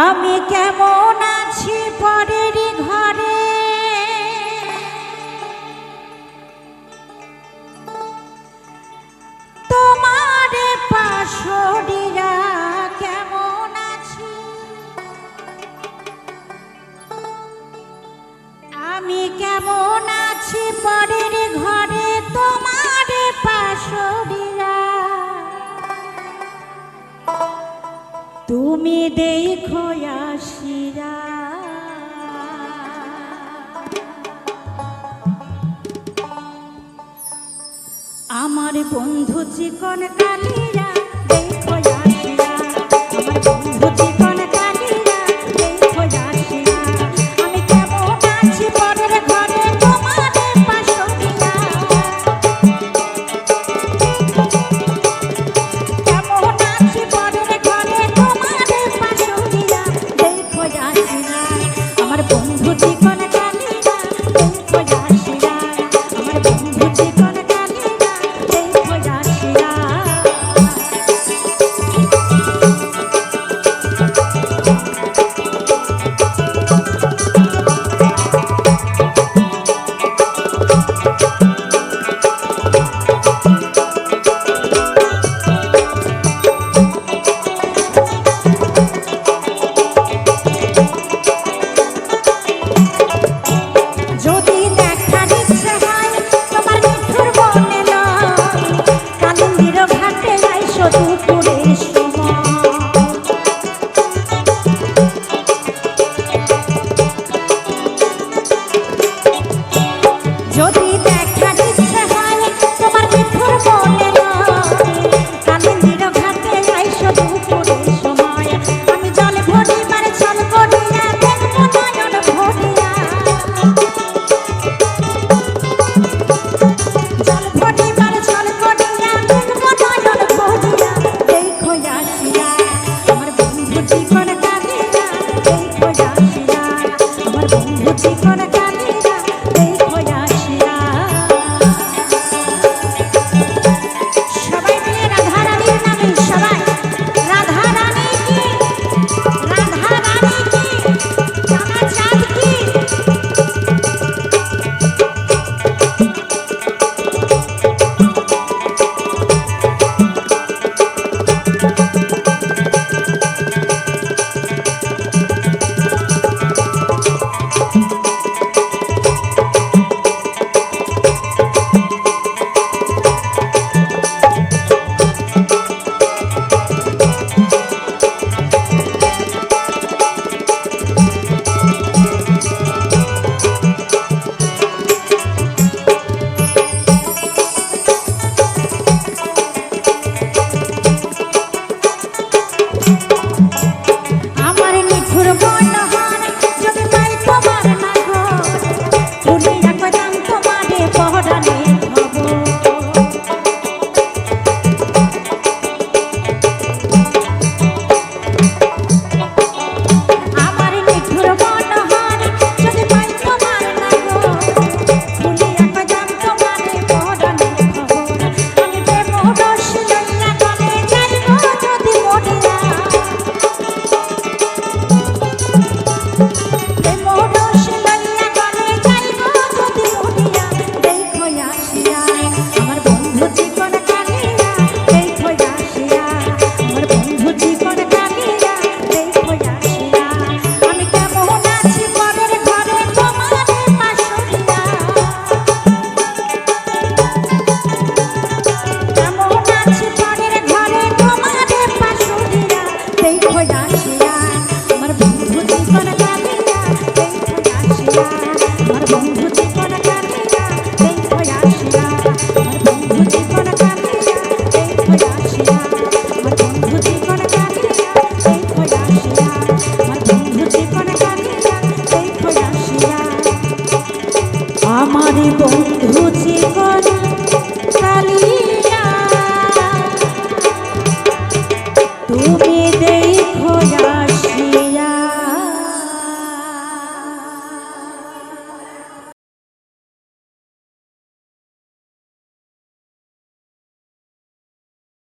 আমি কেমন আছি পরের ঘরে? তোমার পাশরিরা কেমন আছি? আমি কেমন আছি পরের ঘরে? তুমি দেখো আসিরা আমার বন্ধু চিকন কালিয়া আমার বন্ধু ঠিকানা